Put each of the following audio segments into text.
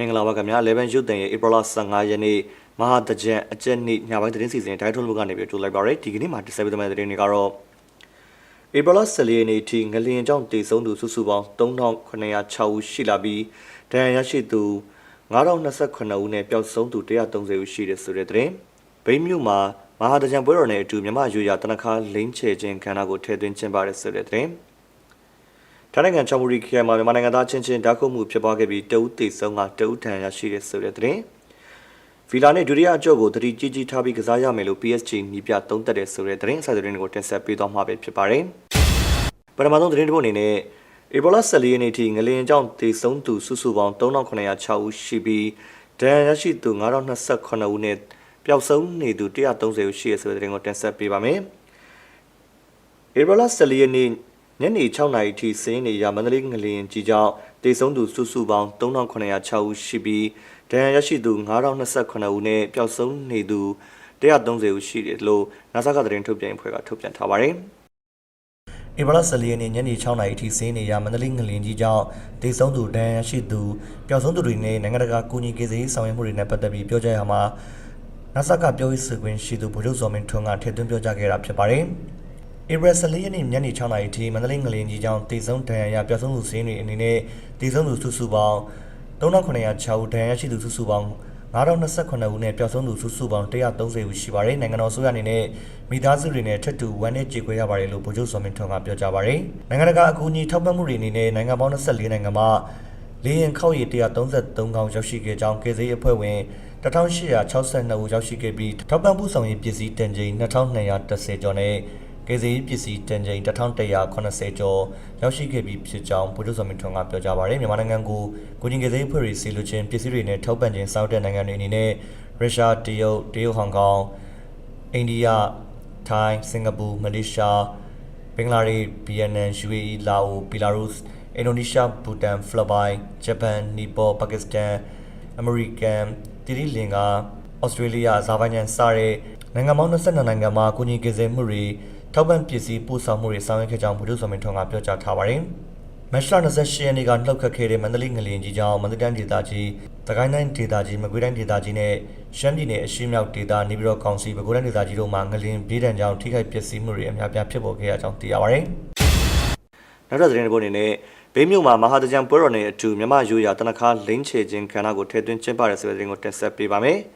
မင်္ဂလာပါခင်ဗျာ11ရုပ်တန်ရဲ့ April 15ရက်နေ့မဟာတကြံအကျက်နေ့ညပိုင်းသတင်းစီစဉ်တိုင်းထုံးလူကနေပြီးကြိုလိုက်ပါရယ်ဒီကနေ့မှာတင်ဆက်ပေးတဲ့သတင်းတွေကတော့ April 14ရက်နေ့ထိငလျင်ကြောင့်တည်ဆုံးသူစုစုပေါင်း3906ဦးရှိလာပြီးဒဏ်ရာရရှိသူ9028ဦးနဲ့ပျောက်ဆုံးသူ130ဦးရှိတဲ့ဆိုတဲ့သတင်းဗိမ်းမြို့မှာမဟာတကြံပွဲတော်နဲ့အတူမြမယူရတနခါလိမ့်ချေခြင်းခန္ဓာကိုထည့်သွင်းကျင်းပတဲ့ဆိုတဲ့သတင်း ထိုင်းနိုင်ငံချောင်မရီခရိုင်မှာမြန်မာနိုင်ငံသားချင်းချင်းဓာတ်ခုမှုဖြစ်ပွားခဲ့ပြီးတဦးတည်ဆုံးကတဦးထံရရှိတဲ့ဆိုတဲ့သတင်းဗီလာနဲ့ဒုတိယအကြော့ကိုတတိကြီးကြီးထားပြီးကစားရမယ်လို့ PSG ညီပြသုံးသက်တဲ့ဆိုတဲ့သတင်းအစသတင်းတွေကိုတင်ဆက်ပေးသွားမှာပဲဖြစ်ပါတယ်။ပထမဆုံးသတင်းတစ်ပုဒ်အနေနဲ့ဧပြီလ14ရက်နေ့ထိငလျင်ကြောင့်တည်ဆုံးသူစုစုပေါင်း3906ဦးရှိပြီးဒဏ်ရာရရှိသူ9028ဦးနဲ့ပျောက်ဆုံးနေသူ130ဦးရှိတဲ့ဆိုတဲ့သတင်းကိုတင်ဆက်ပေးပါမယ်။ဧပြီလ14ရက်နေ့ ညနေ6နာရီထိစင်းနေရမန္တလေးငလျင်ကြီးကြောင့်တည်ဆုံးသူစုစုပေါင်း3906ဦးရှိပြီးဒဏ်ရာရရှိသူ9028ဦးနဲ့ပျောက်ဆုံးနေသူ130ဦးရှိတယ်လို့ NASA ကသတင်းထုတ်ပြန်ဖွဲ့ကထုတ်ပြန်ထားပါတယ်။ဧပြီလ14ရက်နေ့ညနေ6နာရီထိစင်းနေရမန္တလေးငလျင်ကြီးကြောင့်တည်ဆုံးသူဒဏ်ရာရှိသူပျောက်ဆုံးသူတွေနဲ့နိုင်ငံတကာကူညီကေးရေးဆောင်ရွက်မှုတွေနဲ့ပတ်သက်ပြီးပြောကြားရမှာ NASA ကပြောရေးဆိုခွင့်ရှိသူဗိုလ်ချုပ်စောမင်းထွန်းကထည့်သွင်းပြောကြားခဲ့တာဖြစ်ပါတယ်။ ဧပြီ14ရက်နေ့ညနေ6နာရီထိမန္တလေးငလျင်ကြီးကြောင့်တည်ဆုံးဒဏ်ရာရပျောက်ဆုံးသူစင်းတွေအနေနဲ့တည်ဆုံးသူစုစုပေါင်း3906ဦးဒဏ်ရာရှိသူစုစုပေါင်း9028ဦးနဲ့ပျောက်ဆုံးသူစုစုပေါင်း130ဦးရှိပါတယ်နိုင်ငံတော်ဆိုရအနေနဲ့မိသားစုတွေနဲ့ထပ်တူဝမ်းနဲ့ကြေကွဲရပါတယ်လို့ဗိုလ်ချုပ်စောမင်းထွန်းကပြောကြားပါတယ်နိုင်ငံတကာအကူအညီထောက်ပံ့မှုတွေအနေနဲ့နိုင်ငံပေါင်း24နိုင်ငံမှာလေရင်ခောက်ရည်133ကောင်ရောက်ရှိခဲ့ကြောင်းကေဇေးအဖွဲ့ဝင်1862ဦးရောက်ရှိခဲ့ပြီးထောက်ပံ့မှုဆောင်ရေးပစ္စည်းတန်ချိန်2210ကျော်နဲ့ ကေဇီပစ္စည်းတန်ချိန်1180ကျော်ရောက်ရှိခဲ့ပြီးဖြစ်ကြောင်းဗိုလ်ချုပ်စောမင်းထွန်းကပြောကြားပါရယ်မြန်မာနိုင်ငံကိုကိုကြီးကေဇီအဖွဲ့တွေစီလူချင်းပစ္စည်းတွေနဲ့ထောက်ပံ့ခြင်းစောင့်တဲ့နိုင်ငံတွေအနေနဲ့ရုရှားတရုတ်တရုတ်ဟောင်ကောင်အိန္ဒိယထိုင်းစင်ကာပူမလေးရှားဘင်္ဂလားဒေ့ရှ်ဗီယက်နမ် UAE လာအိုဘီလာရုစ်အင်ဒိုနီးရှားဘူတန်ဖိလစ်ပိုင်ဂျပန်နီပေါပါကစ္စတန်အမေရိကန်တီရီလင်ကာဩစတြေးလျအဇာဘိုင်ဂျန်စတဲ့နိုင်ငံပေါင်း22နိုင်ငံမှာကိုကြီးကေဇီမှုတွေ ထောက်ပံ့ပစ္စည်းပို့ဆောင်မှုတွေဆောင်ရွက်ခဲ့ကြောင်းဗိုလ်ချုပ်စောမင်းထွန်းကပြောကြားထားပါတယ်။မတ်လ28ရက်နေ့ကနှုတ်ခတ်ခဲ့တဲ့မန္တလေးငလျင်ကြီးကြောင့်မန္တလေးတိုင်းဒေသကြီး၊တကိုင်းတိုင်းဒေသကြီး၊မကွေးတိုင်းဒေသကြီးနဲ့ရှမ်းပြည်နယ်အရှေ့မြောက်ဒေသနေပြည်တော်ကောင်စီပဲခူးတိုင်းဒေသကြီးတို့မှာငလျင်ပြည်တံကြောင့်ထိခိုက်ပျက်စီးမှုတွေအများပြားဖြစ်ပေါ်ခဲ့ရကြောင်းသိရပါတယ်။နောက်ထပ်သတင်းတစ်ပုဒ်အနေနဲ့ဘေးမြို့မှာမဟာတကြံပွဲတော်နဲ့အတူမြမရိုးရာတနခါလိမ့်ချေခြင်းခန္ဓာကိုထည့်သွင်းကျင်းပတဲ့ဆိုတဲ့သတင်းကိုတင်ဆက်ပေးပါမယ်။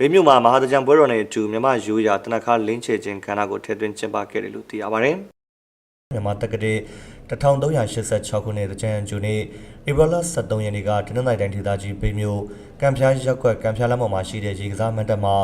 ဘေးမြို့မှာမဟာတကြံပွဲတော်နဲ့အတူမြမရိုးရာတနခါလင်းချေခြင်းခန္ဓာကိုထည့်သွင်းကျင်းပခဲ့တယ်လို့သိရပါတယ်။မြန်မာတက္ကသိုလ်1386ခုနှစ်တကြံဂျူနေ့ဧပြီလ23ရက်နေ့ကတနင်္လာတိုင်းဒေသကြီးဘေးမြို့ကံဖျားရက်ကွက်ကံဖျားလမ်းပေါ်မှာရှိတဲ့ရေကစားမန္တမှာ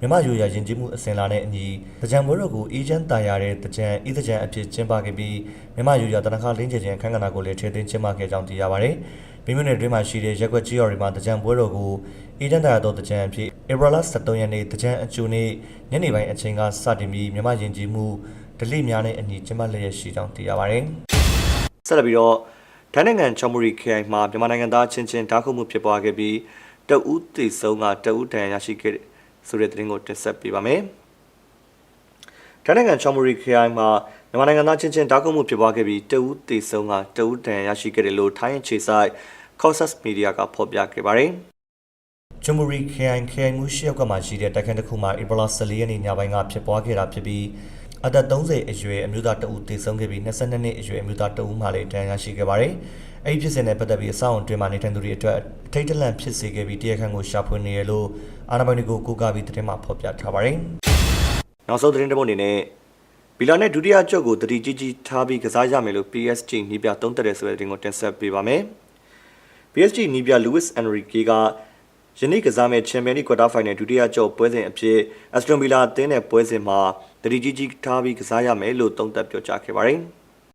မြမရိုးရာယဉ်ကျေးမှုအစဉ်လာနဲ့အညီတကြံပွဲတော်ကိုအေဂျင့်တာရတဲ့တကြံဤတကြံအဖြစ်ကျင်းပခဲ့ပြီးမြမရိုးရာတနခါလင်းချေခြင်းခန်းကဏ္ဍကိုလည်းထည့်သွင်းကျင်းပခဲ့ကြောင်းသိရပါတယ်။ ဘေးမြို့နယ်တွင်းမှာရှိတဲ့ရက်ကွက်ကြီးတော်တွေမှာတကြံပွဲတော်ကိုအေဂျင့်တာရသောတကြံအဖြစ်ဧပြီလ23ရက်နေ့တကြံအကျိုးနေ့ညနေပိုင်းအချိန်ကစတင်ပြီးမြမယဉ်ကျေးမှုဒလိများနဲ့အညီကျင်းပလျက်ရှိကြောင်းသိရပါတယ်။ဆက်လက်ပြီးတော့ထိုင်းနိုင်ငံချော်မရီခရိုင်မှာမြန်မာနိုင်ငံသားချင်းချင်းဓာတ်ခုမှုဖြစ်ပွားခဲ့ပြီးတအူးတည်ဆုံးကတအူးတန်ရရှိခဲ့တဲ့ဆိုတဲ့သတင်းကိုတင်ဆက်ပေးပါမယ်။ထိုင်းနိုင်ငံချော်မရီခရိုင်မှာမြန်မာနိုင်ငံသားချင်းချင်းဓာတ်ခုမှုဖြစ်ပွားခဲ့ပြီးတအူးတည်ဆုံးကတအူးတန်ရရှိခဲ့တယ်လို့ထိုင်းအခြေစိုက် Causes Media ကဖော်ပြခဲ့ပါတယ်။ဂျမူရီခရိုင်ခရိုင်မှုရှိရောက်ကမှရှိတဲ့တိုက်ခန်းတစ်ခုမှာဧပြီလ14ရက်နေ့ညပိုင်းကဖြစ်ပွားခဲ့တာဖြစ်ပြီးအသက်30အရွယ်အမျိုးသားတဦးသေဆုံးခဲ့ပြီး22နှစ်အရွယ်အမျိုးသားတဦးမှလည်းဒဏ်ရာရှိခဲ့ပါတယ်။အဲဒီဖြစ်စဉ်နဲ့ပတ်သက်ပြီးအဆောက်အုံတွင်မှနေထိုင်သူတွေအတွက်ထိတ်တလန့်ဖြစ်စေခဲ့ပြီးတရားခံကိုရှာဖွေနေရလို့အာဏာပိုင်တွေကိုကိုးကားပြီးသတင်းမှဖော်ပြထားပါတယ်။နောက်ဆုံးသတင်းတစ်ပုဒ်အနေနဲ့ဘီလာနဲ့ဒုတိယချုပ်ကိုတတိကြီးကြီးထားပြီးကစားရမယ်လို့ PSG နီးပြသုံးသက်တဲ့ဆိုတဲ့သတင်းကိုတင်ဆက်ပေးပါမယ်။ PSG နီးပြ Luis Enrique ကယနေ့ကစားမဲ့ချန်ပီယံလိကွာတာဖိုင်နယ်ဒုတိယကျော့ပွဲစဉ်အဖြစ်အက်စတွန်ဗီလာအသင်းနဲ့ပွဲစဉ်မှာတတိကြီးကြီးထားပြီးကစားရမယ်လို့သုံးသပ်ပြောကြားခဲ့ပါတယ်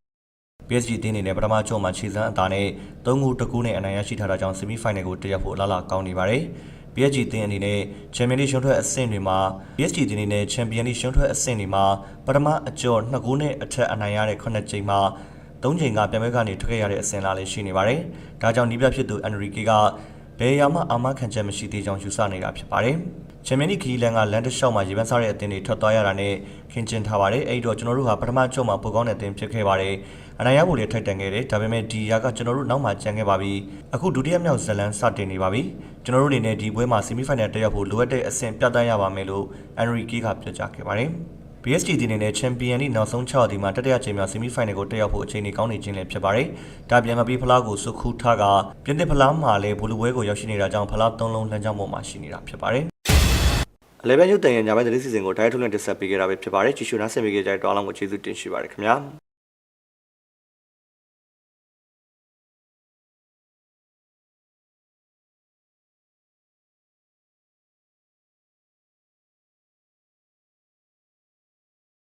။ PSG အသင်းအနေနဲ့ပထမကျော့မှာခြေစမ်းအသာနဲ့၃ဂိုးတကူနဲ့အနိုင်ရရှိထားတာကြောင့်ဆီမီဖိုင်နယ်ကိုတက်ရောက်ဖို့အလားအလာကောင်းနေပါတယ်။ PSG အသင်းအနေနဲ့ချန်ပီယံလိရှုံးထွက်အဆင့်တွေမှာ PSG အသင်းအနေနဲ့ချန်ပီယံလိရှုံးထွက်အဆင့်တွေမှာပထမအကျော့2ဂိုးနဲ့အထက်အနိုင်ရတဲ့9ချိန်မှာ ၃ချိန်ကပြန်ပွဲကနေထွက်ခဲ့ရတဲ့အဆင့်လာလည်းရှိနေပါတယ်။ဒါကြောင့်နီးပြဖြစ်သူအန်ရီကေကဘယ်ရာမှအာမခံချက်မရှိသေးကြောင်းယူဆနေတာဖြစ်ပါတယ်။ချန်ပီယံလိခီးလန်ကလန်တလျှောက်မှာရေပန်းစားတဲ့အသင်းတွေထွက်သွားရတာနဲ့ခင်ကျင်ထားပါတယ်အဲ့ဒီတော့ကျွန်တော်တို့ဟာပထမချုပ်မှာပိုကောင်းတဲ့အသင်းဖြစ်ခဲ့ပါတယ်အနိုင်ရဖို့လည်းထိုက်တန်ခဲ့တယ်ဒါပေမဲ့ဒီရာကကျွန်တော်တို့နောက်မှကြံခဲ့ပါပြီအခုဒုတိယမြောက်ဇလန်စတင်နေပါပြီကျွန်တော်တို့အနေနဲ့ဒီပွဲမှာဆီမီဖိုင်နယ်တက်ရောက်ဖို့လိုအပ်တဲ့အဆင့်ပြတ်သားရပါမယ်လို့အန်ရီကီကပြောကြားခဲ့ပါတယ် PSG ဒီနေ့နဲ့ချန်ပီယံလိနောက်ဆုံး6ဒီမှာတတိယချိန်မြောက်ဆီမီဖိုင်နယ်ကိုတက်ရောက်ဖို့အခြေအနေကောင်းနေခြင်းလည်းဖြစ်ပါတယ်။ဒါပြန်မပြီးဖလားကိုစုခူးထားကပြင်သစ်ဖလားမှာလည်းဘူလူပွဲကိုရောက်ရှိနေတာကြောင့်ဖလား၃လုံးလမ်းကြောင်းပေါ်မှာရှိနေတာဖြစ်ပါတယ်။အလဲပြန်ရုပ်တန်ရဲ့ညာဘက်သတင်းစီစဉ်ကိုဒိုင်ထုံးနဲ့တက်ဆက်ပေးခဲ့တာပဲဖြစ်ပါတယ်။ကြည့်ရှုနားဆင်ပေးကြတဲ့တော်အားလုံးကိုကျေးဇူးတင်ရှိပါတယ်ခင်ဗျာ။